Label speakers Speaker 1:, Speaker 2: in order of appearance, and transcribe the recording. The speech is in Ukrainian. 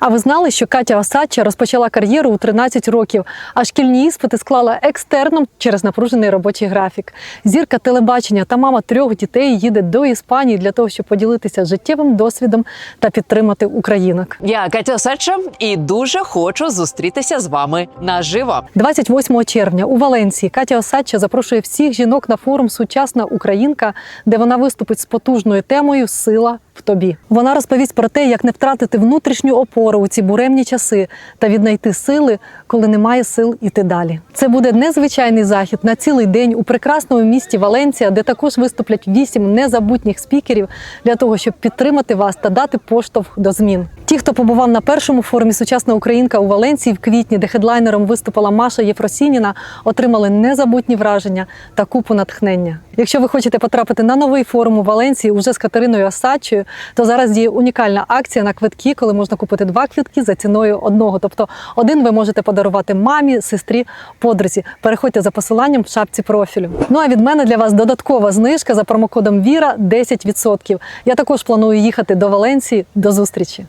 Speaker 1: А ви знали, що Катя Осадча розпочала кар'єру у 13 років, а шкільні іспити склала екстерном через напружений робочий графік. Зірка телебачення та мама трьох дітей їде до Іспанії для того, щоб поділитися життєвим досвідом та підтримати українок.
Speaker 2: Я Катя Сача і дуже хочу зустрітися з вами наживо.
Speaker 1: 28 червня у Валенції Катя Осадча запрошує всіх жінок на форум Сучасна Українка, де вона виступить з потужною темою Сила в тобі. Вона розповість про те, як не втратити внутрішню опору у ці буремні часи та віднайти сили, коли немає сил іти далі. Це буде незвичайний захід на цілий день у прекрасному місті Валенція, де також виступлять вісім незабутніх спікерів для того, щоб підтримати вас та дати поштовх до змін. Ті, хто побував на першому форумі Сучасна Українка у Валенції в квітні, де хедлайнером виступила Маша Єфросініна, отримали незабутні враження та купу натхнення. Якщо ви хочете потрапити на новий форум у Валенції уже з Катериною Осадчою, то зараз діє унікальна акція на квитки, коли можна купити два квитки за ціною одного. Тобто один ви можете подарувати мамі, сестрі, подрузі. Переходьте за посиланням в шапці профілю. Ну а від мене для вас додаткова знижка за промокодом Віра 10%. Я також планую їхати до Валенції. До зустрічі.